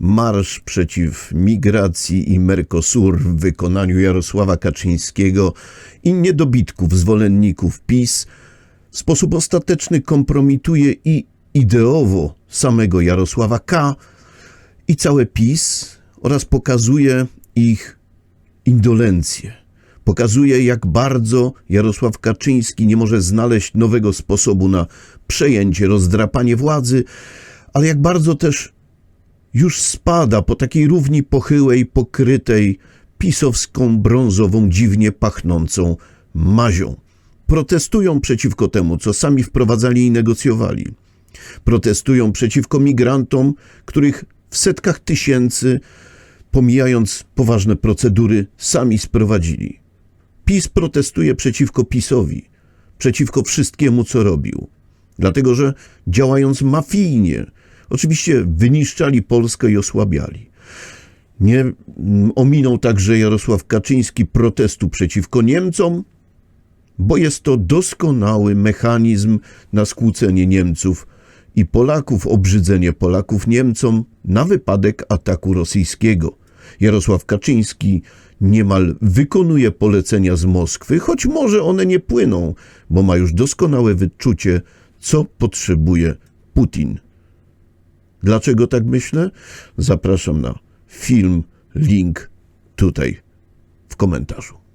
marsz przeciw migracji i Mercosur w wykonaniu Jarosława Kaczyńskiego i niedobitków zwolenników PiS w sposób ostateczny kompromituje i ideowo samego Jarosława K. i całe PiS oraz pokazuje ich indolencję. Pokazuje, jak bardzo Jarosław Kaczyński nie może znaleźć nowego sposobu na przejęcie, rozdrapanie władzy, ale jak bardzo też już spada po takiej równi pochyłej, pokrytej pisowską brązową, dziwnie pachnącą mazią. Protestują przeciwko temu, co sami wprowadzali i negocjowali. Protestują przeciwko migrantom, których w setkach tysięcy, pomijając poważne procedury, sami sprowadzili. PiS protestuje przeciwko PiSowi, przeciwko wszystkiemu, co robił. Dlatego, że działając mafijnie, oczywiście wyniszczali Polskę i osłabiali. Nie mm, ominął także Jarosław Kaczyński protestu przeciwko Niemcom, bo jest to doskonały mechanizm na skłócenie Niemców i Polaków, obrzydzenie Polaków Niemcom na wypadek ataku rosyjskiego. Jarosław Kaczyński niemal wykonuje polecenia z Moskwy, choć może one nie płyną, bo ma już doskonałe wyczucie, co potrzebuje Putin. Dlaczego tak myślę? Zapraszam na film, link tutaj w komentarzu.